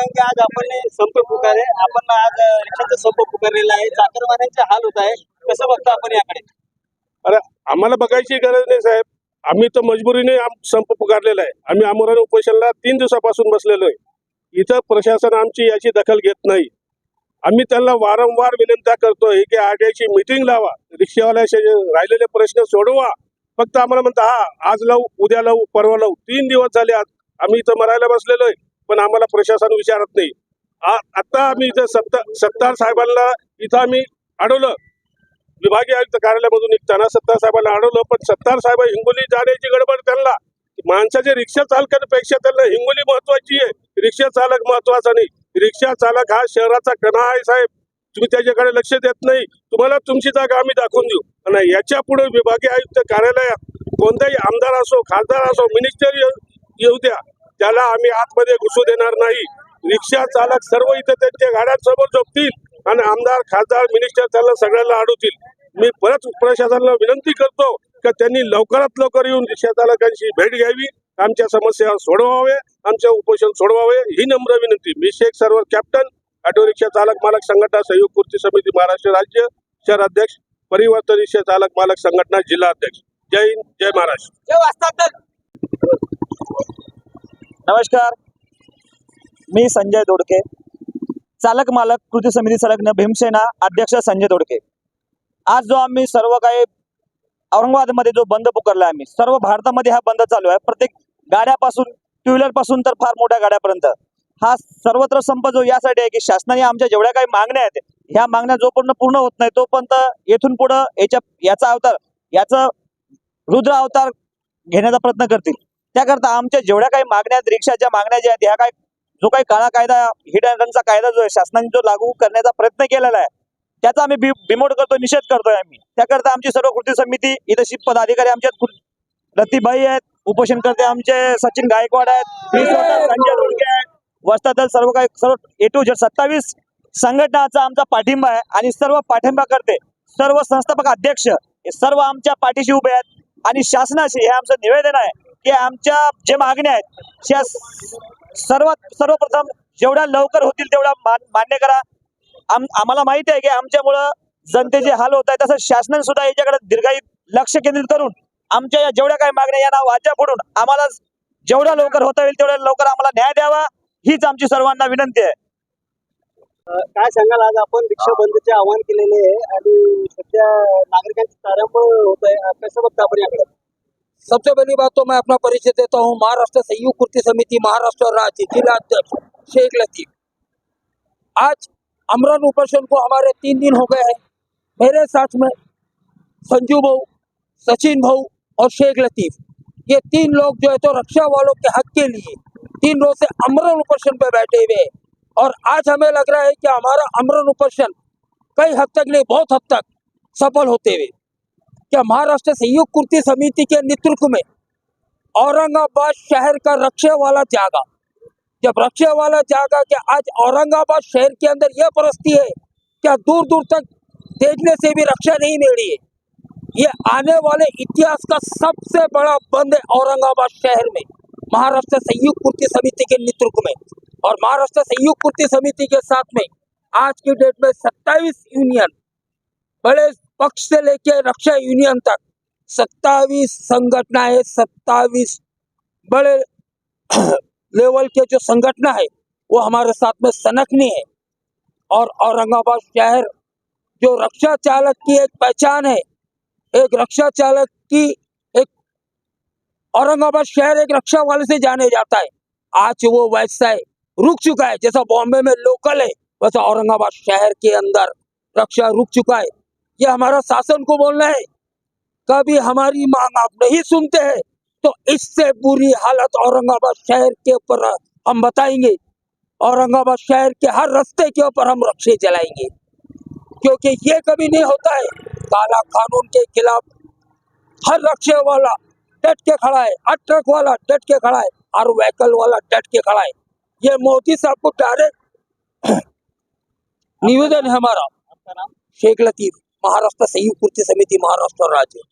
कारण की आज आपण संप पुकारे आपण आज रिक्षाचा संप पुकारलेला आहे. चाकरमान्यांचे हाल होत आहे. कसं बघता आपण याकडे? अरे आम्हाला बघायची गरज नाही साहेब. आम्ही तर मजबुरीने संप पुकारलेला आहे. आम्ही आमरण उपोषणला तीन दिवसापासून बसलेलो आहे. इथं प्रशासन आमची याची दखल घेत नाही. आम्ही त्यांना वारंवार विनंत्या करतोय की आरटीआयची मिटिंग लावा. रिक्षावाल्याचे राहिलेले प्रश्न सोडवा. फक्त आम्हाला म्हणता हा आज लावू उद्या लावू परवा लावू. तीन दिवस झाले आज आम्ही इथं मरायला बसलेलो आहे. पण आम्हाला प्रशासन विचारत नाही. आ- आता आम्ही इथं सत्ता सत्तार साहेबांना इथं आम्ही अडवलं. विभागीय आयुक्त कार्यालयामधून निघताना सत्तार साहेबांना अडवलं पण सत्तार साहेब हिंगोली जाण्याची गडबड त्यांना. माणसाच्या रिक्षा चालकांपेक्षा त्यांना हिंगोली महत्वाची आहे. रिक्षा चालक महत्त्वाचा नाही. रिक्षा चालक हा शहराचा कणा आहे साहेब. तुम्ही त्याच्याकडे लक्ष देत नाही. तुम्हाला तुमची जागा आम्ही दाखवून देऊ. आणि याच्यापुढे विभागीय आयुक्त कार्यालयात कोणताही आमदार असो खासदार असो मिनिस्टर येऊ द्या. त्याला आम्ही आतमध्ये घुसू देणार नाही. रिक्षा चालक सर्व इथं त्यांच्या गाड्यांसमोर झोपतील आणि आमदार खासदार मिनिस्टर त्यांना सगळ्यांना अडवतील. मी परत प्रशासनाला विनंती करतो की त्यांनी लवकरात लवकर येऊन रिक्षा चालकांशी भेट घ्यावी आमच्या समस्या सोडवावे आमच्या उपोषण सोडवावे ही नम्र विनंती. मी Shaikh Sarwar captain auto rickshaw चालक मालक संघटना संयुक्त कृती समिती महाराष्ट्र राज्य शहर अध्यक्ष परिवर्तन रिक्षा चालक मालक संघटना जिल्हा अध्यक्ष. जय हिंद जय महाराष्ट्र. नमस्कार. मी संजय दोडके. चालक मालक कृती समिती संलग्न भीमसेना अध्यक्ष संजय दोडके. आज जो आम्ही सर्व काही औरंगाबादमध्ये जो बंद पुकारला आम्ही सर्व भारतामध्ये हा बंद चालू आहे. प्रत्येक गाड्यापासून टू व्हीलरपासून तर फार मोठ्या गाड्यापर्यंत. हा सर्वत्र संप जो यासाठी आहे की शासनाने आमच्या जेवढ्या काही मागण्या आहेत ह्या मागण्या जोपर्यंत पूर्ण होत नाही तोपर्यंत येथून पुढं याच्या याचा अवतार याचा रुद्र अवतार घेण्याचा प्रयत्न करतील. त्याकरता आमच्या जेवढ्या काही मागण्या रिक्षाच्या मागण्या ज्या आहेत ह्या काय जो काही काळा कायदा हिट अँड रनचा कायदा जो आहे शासनाने जो लागू करण्याचा प्रयत्न केलेला आहे त्याचा आम्ही बिमोड करतो निषेध करतोय आम्ही. त्याकरता आमची सर्व कृती समिती इथं शिप पदाधिकारी आमच्या रतीबाई आहेत उपोषण करते आमचे सचिन गायकवाड आहेत संजय दोडके आहे सर्व काही सर्व ए टू झेड सत्तावीस संघटनाचा आमचा पाठिंबा आहे आणि सर्व पाठिंबा करते. सर्व संस्थापक अध्यक्ष हे सर्व आमच्या पाठीशी उभे आहेत आणि शासनाशी हे आमचं निवेदन आहे. की आमच्या जे मागण्या आहेत त्या सर्वात सर्वप्रथम जेवढ्या लवकर होतील तेवढ्या मान- मान्य करा. आम आम्हाला माहिती आहे की आमच्यामुळं जनतेचे हाल होत आहे तसंच शासनाने सुद्धा याच्याकडे दीर्घाई लक्ष केंद्रित करून आमच्या या जेवढ्या काही मागण्या यांना वाचा फोडून आम्हाला जेवढ्या लवकर होता येईल तेवढ्या लवकर आम्हाला न्याय द्यावा हीच आमची सर्वांना विनंती आहे. काय सांगाल? आज आपण रिक्षा बंदचे आवाहन केलेले आहे आणि सध्या नागरिकांची प्रारंभ होत आहे. कसं बघता आपण याकडे सबसे पहली बात तो मैं अपना परिचय देता हूँ, महाराष्ट्र संयुक्त कृषि समिति, महाराष्ट्र राज्य, जिला अध्यक्ष, शेख लतीफ। आज अमरन उपोषण को हमारे तीन दिन हो गए हैं। मेरे साथ में संजू भाऊ सचिन भाऊ और शेख लतीफ। ये तीन लोग जो है तो रक्षा वालों के हक के लिए तीन रोज से अमरन उपोषण पे बैठे हुए और आज हमें लग रहा है कि हमारा अमरन उपोषण कई हद तक नहीं, बहुत हद तक सफल होते हुए क्या महाराष्ट्र संयुक्त कृषि समिति के नेतृत्व में औरंगाबाद शहर का रक्षा वाला जागा? जब रक्षा वाला जागा कि आज औरंगाबाद शहर के अंदर यह परिस्थिति है, क्या दूर दूर तक देखने से भी रक्षा नहीं मिल रही है? ये आने वाले इतिहास का सबसे बड़ा बंद है औरंगाबाद शहर में, महाराष्ट्र संयुक्त पूर्ति समिति के नेतृत्व में। और महाराष्ट्र संयुक्त पूर्ति समिति के साथ में आज की डेट में 27 यूनियन, बड़े पक्ष से लेके रक्षा यूनियन तक। 27 संगठनाएँ 27 बड़े लेवल के जो संगठना है, वो हमारे साथ में सनकनी है। और औरंगाबाद शहर जो रक्षा चालक की एक पहचान है, एक रक्षा चालक की एक औरंगाबाद शहर एक रक्षा वाले से जाने जाता है। आज वो वैसा है, रुक चुका है, जैसा बॉम्बे में लोकल है, वैसा औरंगाबाद शहर के अंदर रक्षा रुक चुका है। ये हमारा शासन को बोलना है। कभी हमारी मांग आप नहीं सुनते हैं तो इससे बुरी हालत औरंगाबाद शहर के ऊपर हम बताएँगे। औरंगाबाद शहर के हर रास्ते के ऊपर हम रक्षे चलाएँगे क्योंकि ये कभी नहीं होता है काला कानून के खिलाफ हर रक्षे वाला डट के खड़ा है हर ट्रक वाला डट के खड़ा है हर व्हीकल वाला डट के खड़ा है। ये मोदी साहब को डायरेक्ट निवेदन है हमारा। आपका नाम? शेख लतीफ। महाराष्ट्र संयुक्त कृती समिती महाराष्ट्र राज्य.